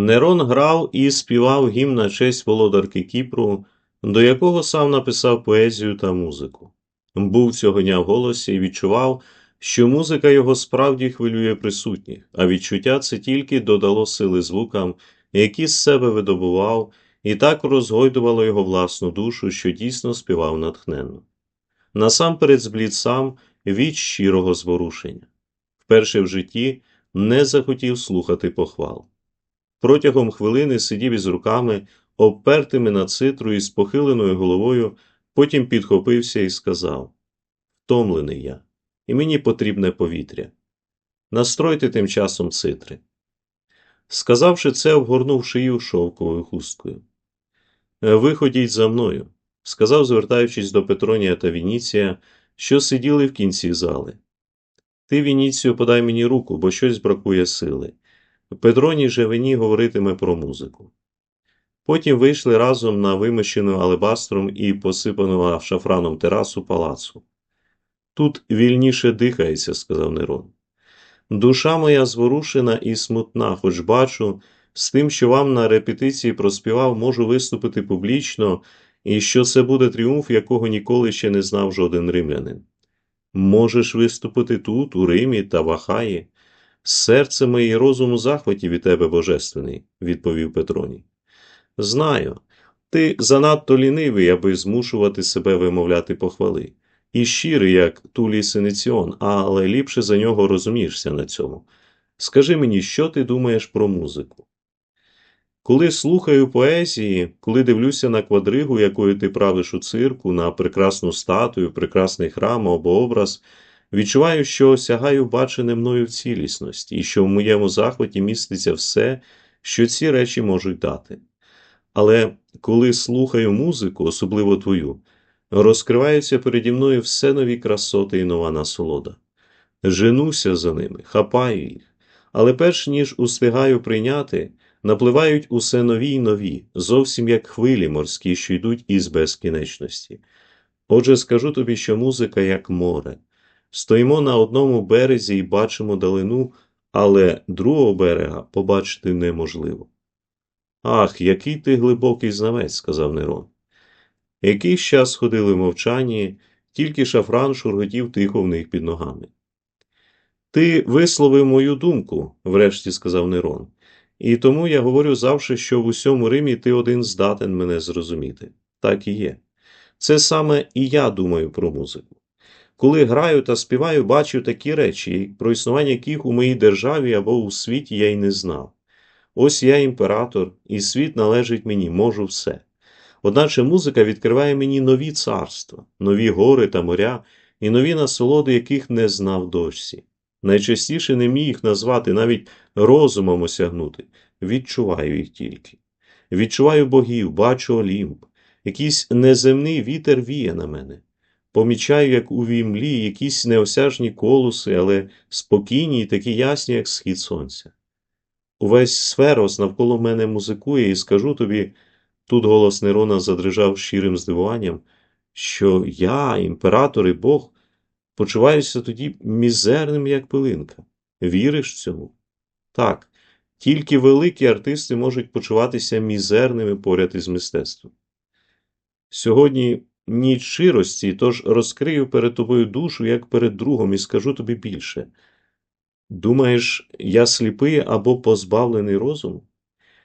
Нерон грав і співав гімн на честь володарки Кіпру, до якого сам написав поезію та музику. Був цього дня в голосі і відчував, що музика його справді хвилює присутніх, а відчуття це тільки додало сили звукам, які з себе видобував, і так розгойдувало його власну душу, що дійсно співав натхненно. Насамперед зблід сам від щирого зворушення. Вперше в житті не захотів слухати похвал. Протягом хвилини сидів із руками, обпертими на цитру і з похиленою головою, потім підхопився і сказав Втомлений я, і мені потрібне повітря. Настройте тим часом цитри. Сказавши це, обгорнув шию шовковою хусткою. Виходіть за мною, сказав, звертаючись до Петронія та Вініція, що сиділи в кінці зали. Ти, Вініцію, подай мені руку, бо щось бракує сили. Петроній же вині говоритиме про музику. Потім вийшли разом на вимощену алебастром і посипану шафраном терасу палацу. Тут вільніше дихається, сказав Нерон. Душа моя зворушена і смутна, хоч бачу, з тим, що вам на репетиції проспівав, можу виступити публічно, і що це буде тріумф, якого ніколи ще не знав жоден римлянин. Можеш виступити тут, у Римі та в Ахаї. Серце моє розум у захваті від тебе, Божественний, відповів Петроній. Знаю, ти занадто лінивий, аби змушувати себе вимовляти похвали, і щирий, як Тулій Синиціон, але ліпше за нього розумієшся на цьому. Скажи мені, що ти думаєш про музику? Коли слухаю поезії, коли дивлюся на квадригу, якою ти правиш у цирку, на прекрасну статую, прекрасний храм або образ, відчуваю, що осягаю бачене мною в цілісності, і що в моєму захваті міститься все, що ці речі можуть дати. Але коли слухаю музику, особливо твою, розкриваються переді мною все нові красоти і нова насолода. Женуся за ними, хапаю їх, але перш ніж устигаю прийняти, напливають усе нові й нові, зовсім як хвилі морські, що йдуть із безкінечності. Отже, скажу тобі, що музика як море. Стоїмо на одному березі і бачимо далину, але другого берега побачити неможливо. Ах, який ти глибокий знавець, сказав Нерон. Якийсь час ходили в мовчанні, тільки шафран шурготів тихо в них під ногами. Ти висловив мою думку, врешті сказав Нерон, і тому я говорю завжди, що в усьому Римі ти один здатен мене зрозуміти. Так і є. Це саме і я думаю про музику. Коли граю та співаю, бачу такі речі, про існування яких у моїй державі або у світі я й не знав. Ось я імператор, і світ належить мені, можу все. Одначе музика відкриває мені нові царства, нові гори та моря і нові насолоди, яких не знав досі. Найчастіше не міг їх назвати, навіть розумом осягнути. Відчуваю їх тільки. Відчуваю богів, бачу олімп, якийсь неземний вітер віє на мене. Помічаю, як у вімлі якісь неосяжні колуси, але спокійні і такі ясні, як схід сонця. Увесь сферос навколо мене музикує, і скажу тобі, тут голос Нерона задрижав щирим здивуванням, що я, імператор і Бог, почуваюся тоді мізерним, як пилинка. Віриш цьому? Так, тільки великі артисти можуть почуватися мізерними поряд із мистецтвом. Сьогодні ніч щирості, тож розкрию перед тобою душу, як перед другом, і скажу тобі більше. Думаєш, я сліпий або позбавлений розуму?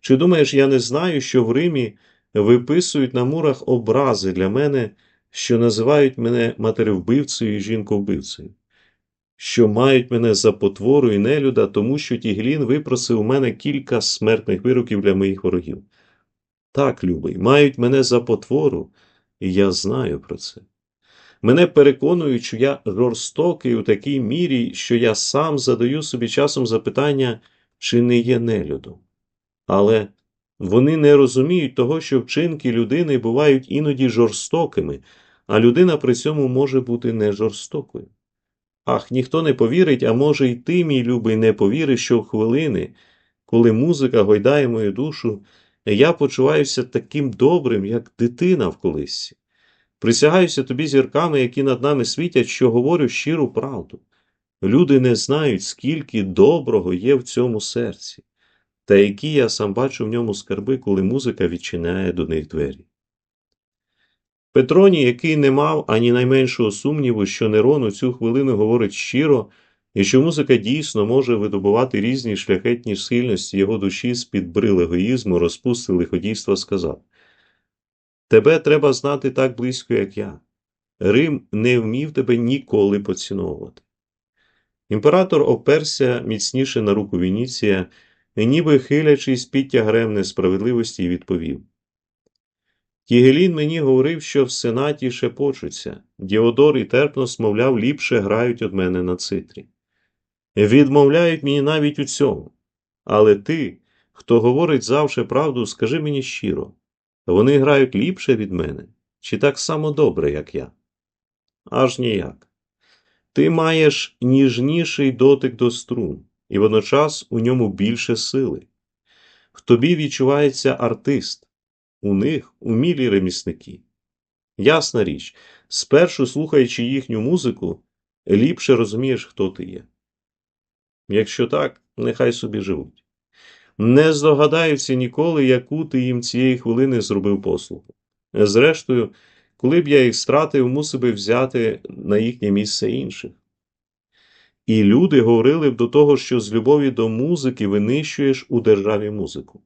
Чи думаєш, я не знаю, що в Римі виписують на мурах образи для мене, що називають мене матеревбивцею і жінковбивцею, що мають мене за потвору і нелюда, тому що Тіглін випросив у мене кілька смертних вироків для моїх ворогів? Так, любий, мають мене за потвору, і я знаю про це. Мене переконують, що я жорстокий у такій мірі, що я сам задаю собі часом запитання, чи не є нелюдом. Але вони не розуміють того, що вчинки людини бувають іноді жорстокими, а людина при цьому може бути не жорстокою. Ах, ніхто не повірить, а може, й ти, мій любий, не повіриш, що в хвилини, коли музика гойдає мою душу, я почуваюся таким добрим, як дитина в колисці. Присягаюся тобі зірками, які над нами світять, що говорю щиру правду. Люди не знають, скільки доброго є в цьому серці. та які я сам бачу в ньому скарби, коли музика відчиняє до них двері. Петроній, який не мав ані найменшого сумніву, що Нерон у цю хвилину говорить щиро, і що музика дійсно може видобувати різні шляхетні схильності його душі з-під брил егоїзму, розпусти лиходійства, сказав Тебе треба знати так близько, як я. Рим не вмів тебе ніколи поціновувати. Імператор оперся міцніше на руку Вініція, ніби хилячись під тягрем несправедливості, відповів. Тігелін мені говорив, що в сенаті шепочуться. Діодор і Терпнос, мовляв, ліпше грають од мене на цитрі. Відмовляють мені навіть у цьому. Але ти, хто говорить завше правду, скажи мені щиро, вони грають ліпше від мене, чи так само добре, як я? Аж ніяк. Ти маєш ніжніший дотик до струн, і водночас у ньому більше сили. В тобі відчувається артист, у них умілі ремісники. Ясна річ, спершу слухаючи їхню музику, ліпше розумієш, хто ти є. Якщо так, нехай собі живуть. Не здогадаються ніколи, яку ти їм цієї хвилини зробив послугу. Зрештою, коли б я їх стратив, мусив би взяти на їхнє місце інших. І люди говорили б до того, що з любові до музики винищуєш у державі музику.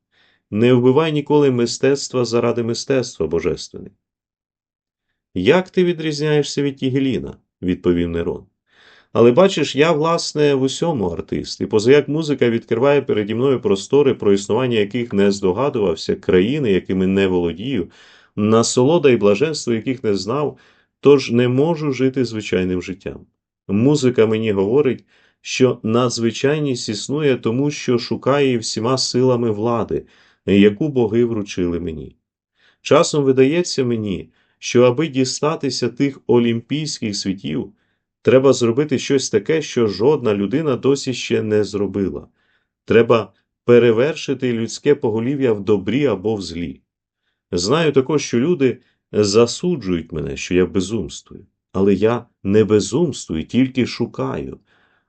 Не вбивай ніколи мистецтва заради мистецтва божественне. Як ти відрізняєшся від Тігеліна? відповів Нерон. Але бачиш, я, власне, в усьому артист, і позаяк музика відкриває переді мною простори, про існування яких не здогадувався, країни, якими не володію, насолода і блаженство, яких не знав, тож не можу жити звичайним життям. Музика мені говорить, що надзвичайність існує тому, що шукає всіма силами влади, яку боги вручили мені. Часом видається мені, що аби дістатися тих олімпійських світів, треба зробити щось таке, що жодна людина досі ще не зробила. Треба перевершити людське поголів'я в добрі або в злі. Знаю також, що люди засуджують мене, що я безумствую, але я не безумствую, тільки шукаю.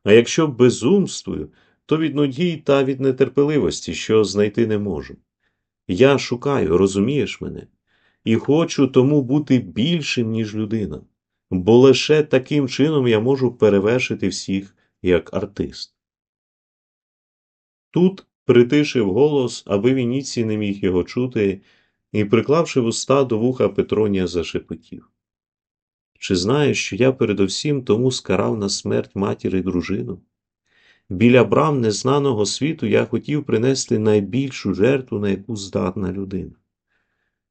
А якщо безумствую, то від нудьги та від нетерпеливості, що знайти не можу. Я шукаю, розумієш мене, і хочу тому бути більшим, ніж людина, бо лише таким чином я можу перевершити всіх як артист. Тут притишив голос, аби Вініцій не міг його чути, і, приклавши вуста до вуха Петронія, зашепотів. Чи знаєш, що я передовсім тому скарав на смерть матір і дружину? Біля брам незнаного світу я хотів принести найбільшу жертву, на яку здатна людина.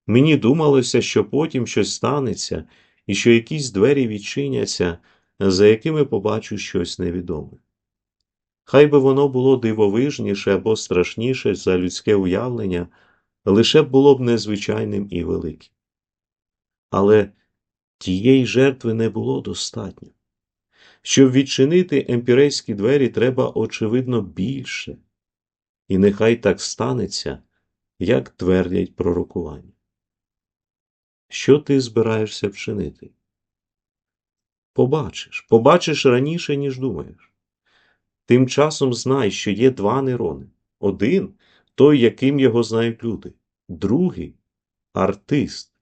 Мені думалося, що потім щось станеться, і що якісь двері відчиняться, за якими побачу щось невідоме. Хай би воно було дивовижніше або страшніше за людське уявлення, лише б було б незвичайним і великим. Але тієї жертви не було достатньо. Щоб відчинити емпірейські двері, треба, очевидно, більше, і нехай так станеться, як твердять пророкування. Що ти збираєшся вчинити? Побачиш, побачиш раніше, ніж думаєш. Тим часом знай, що є два нейрони. Один той, яким його знають люди, другий артист,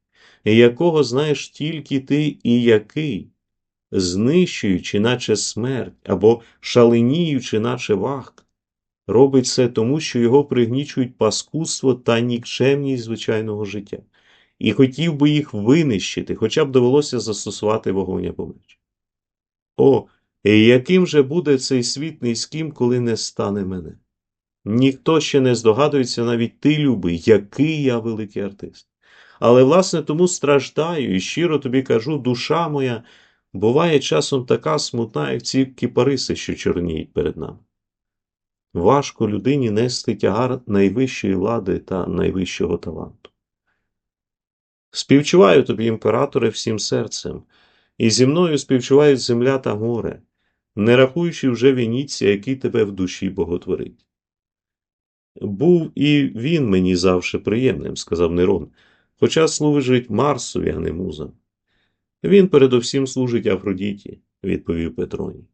якого знаєш тільки ти і який знищуючи, наче смерть, або шаленіючи, наче вахт, робить це тому, що його пригнічують паскудство та нікчемність звичайного життя, і хотів би їх винищити, хоча б довелося застосувати вогонь меч. О, яким же буде цей світ низьким, коли не стане мене? Ніхто ще не здогадується, навіть ти, любий, який я великий артист. Але, власне, тому страждаю і щиро тобі кажу, душа моя буває часом така смутна, як ці кіпариси, що чорніють перед нами. Важко людині нести тягар найвищої влади та найвищого таланту. Співчуваю тобі, імператоре, всім серцем, і зі мною співчувають земля та море, не рахуючи вже Веніція, який тебе в душі боготворить. Був і він мені завше приємним, сказав Нерон, хоча служить Марсові, а не музам. Він передовсім служить Афродіті, відповів Петроній.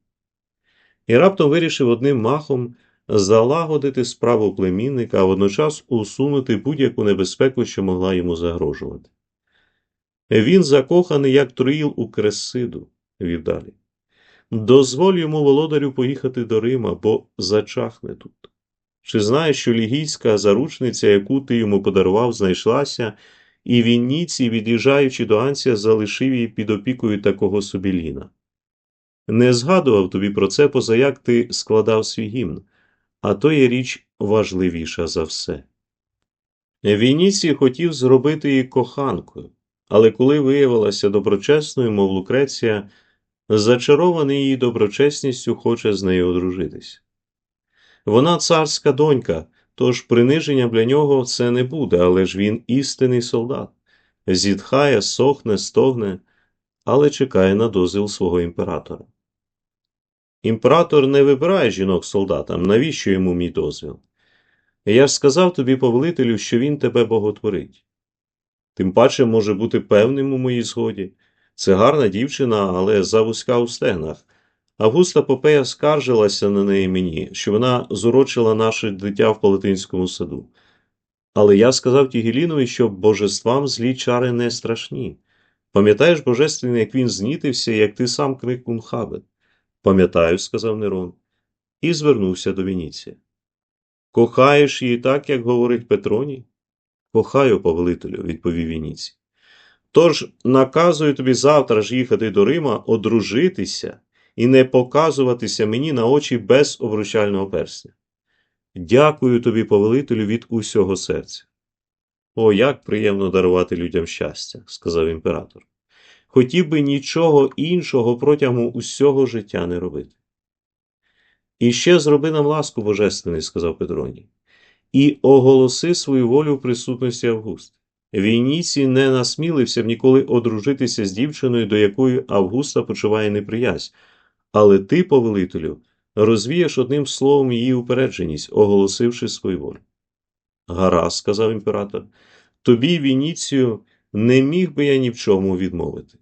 І раптом вирішив одним махом залагодити справу племінника, а водночас усунути будь-яку небезпеку, що могла йому загрожувати. Він закоханий, як троїл у Кресиду, вів. Дозволь йому володарю поїхати до Рима, бо зачахне тут. Чи знаєш, що лігійська заручниця, яку ти йому подарував, знайшлася, і Вінніці, від'їжджаючи до Анція, залишив її під опікою такого собі Ліна? Не згадував тобі про це, поза як ти складав свій гімн, а то є річ важливіша за все. Вініцій хотів зробити її коханкою, але коли виявилася доброчесною, мов Лукреція, зачарований її доброчесністю хоче з нею одружитись. Вона царська донька, тож приниження для нього це не буде, але ж він істинний солдат. Зітхає, сохне, стогне, але чекає на дозвіл свого імператора. Імператор не вибирає жінок солдатам, навіщо йому мій дозвіл? Я ж сказав тобі, повелителю, що він тебе боготворить. Тим паче може бути певним у моїй згоді. Це гарна дівчина, але завузька у стегнах. Августа Попея скаржилася на неї мені, що вона зурочила наше дитя в Палатинському саду. Але я сказав Тігелінові, що божествам злі чари не страшні. Пам'ятаєш, божественний, як він знітився, як ти сам крик Кунхабет? Пам'ятаю, сказав Нерон, і звернувся до Вініція. Кохаєш її так, як говорить Петроній? Кохаю, повелителю, відповів Вініцій. Тож наказую тобі завтра ж їхати до Рима, одружитися і не показуватися мені на очі без обручального персня. Дякую тобі, повелителю, від усього серця. О, як приємно дарувати людям щастя, сказав імператор. Хотів би нічого іншого протягом усього життя не робити. І ще зроби нам ласку божественний, сказав Петроній, і оголоси свою волю в присутності Августа. Війніці не насмілився б ніколи одружитися з дівчиною, до якої Августа почуває неприязнь, але ти, повелителю, розвієш одним словом її упередженість, оголосивши свою волю. Гаразд, сказав імператор, тобі, Вініцію, не міг би я ні в чому відмовити.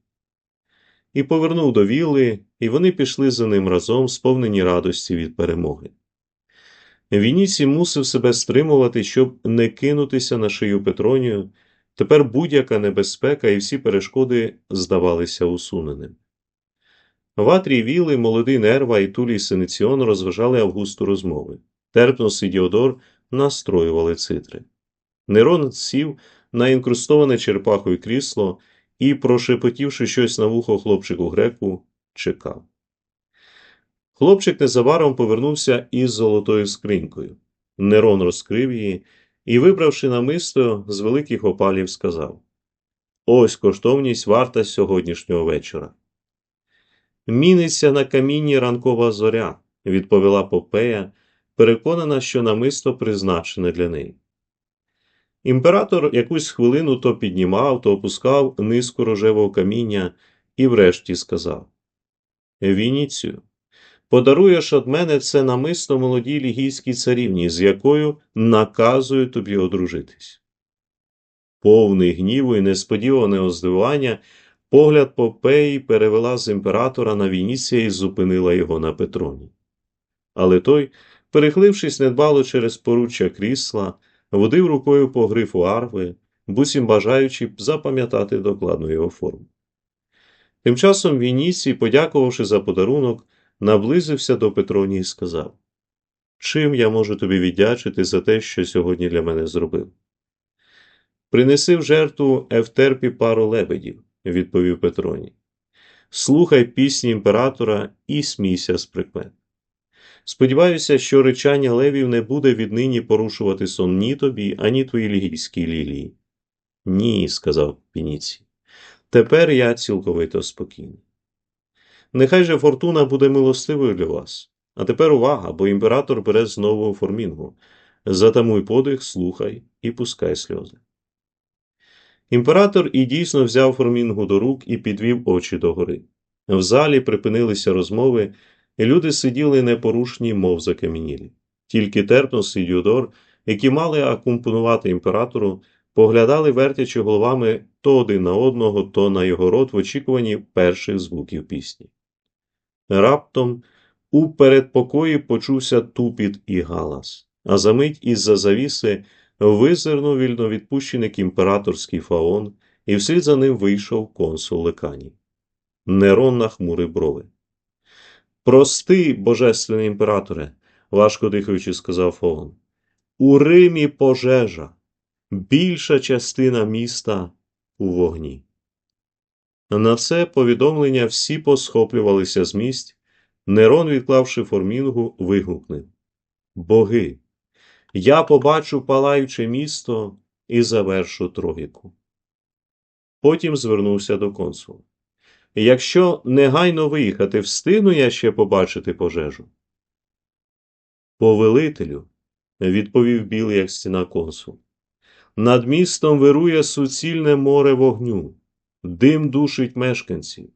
І повернув до віли, і вони пішли за ним разом, сповнені радості від перемоги. Вініцій мусив себе стримувати, щоб не кинутися на шию Петронію. Тепер будь-яка небезпека і всі перешкоди здавалися усуненими. Ватрій Віли, молодий Нерва і Тулій Синиціон розважали Августу розмови. Терпнос і Діодор настроювали цитри. Нерон сів на інкрустоване черепахою крісло і, прошепотівши щось на вухо хлопчику греку, чекав. Хлопчик незабаром повернувся із золотою скринькою. Нерон розкрив її і, вибравши намисто, з великих опалів сказав Ось коштовність варта сьогоднішнього вечора. Міниться на камінні ранкова зоря, відповіла Попея, переконана, що намисто призначене для неї. Імператор якусь хвилину то піднімав, то опускав низку рожевого каміння і врешті сказав Вініцію, подаруєш од мене це намисто молодій лігійській царівні, з якою наказую тобі одружитись. Повний гніву і несподіваного здивування, погляд Попеї перевела з імператора на Вініція і зупинила його на Петроні. Але той, перехлившись недбало через поруччя крісла, водив рукою по грифу арви, буцім бажаючи запам'ятати докладну його форму. Тим часом Вініцій, подякувавши за подарунок, наблизився до Петронії і сказав Чим я можу тобі віддячити за те, що сьогодні для мене зробив? Принеси в жертву Евтерпі пару лебедів, відповів Петроній. Слухай пісні імператора і смійся з прикмет. Сподіваюся, що речання левів не буде віднині порушувати сон ні тобі, ані твоїй лігійській лілії. Ні, сказав Пініці. Тепер я цілковито спокійний. Нехай же фортуна буде милостивою для вас. А тепер увага, бо імператор бере знову формінгу. Затамуй подих, слухай і пускай сльози. Імператор і дійсно взяв формінгу до рук і підвів очі догори. В залі припинилися розмови, і люди сиділи непорушні, мов закам'янілі. Тільки Терпнос і Діодор, які мали акомпонувати імператору, поглядали, вертячи головами то один на одного, то на його рот в очікуванні перших звуків пісні. Раптом У передпокої почувся тупіт і галас, а за мить із-за завіси визирнув вільновідпущеник імператорський фаон, і вслід за ним вийшов консул Леканій. Нерон нахмурив брови. Прости, божественний імператоре, важко дихаючи, сказав Фаон. У Римі пожежа, більша частина міста у вогні. На це повідомлення всі посхоплювалися з місць. Нерон, відклавши формінгу, вигукнув Боги, я побачу палаюче місто і завершу трогіку. Потім звернувся до консула. Якщо негайно виїхати, встигну я ще побачити пожежу. Повелителю, відповів білий, як стіна консул. Над містом вирує суцільне море вогню, дим душить мешканців.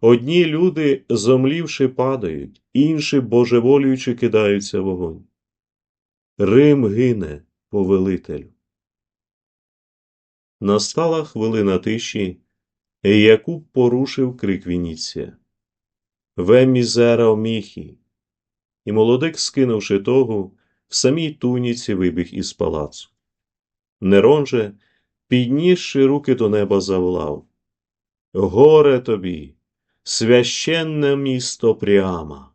Одні люди, зомлівши, падають, інші, божеволюючи, кидаються вогонь. Рим гине, повелителю. Настала хвилина тиші, яку порушив крик Вініція. Ве мізера оміхі. І молодик, скинувши тогу, в самій туніці вибіг із палацу. Нерон же, піднісши руки до неба, заволав. Горе тобі, священне місто Пріама!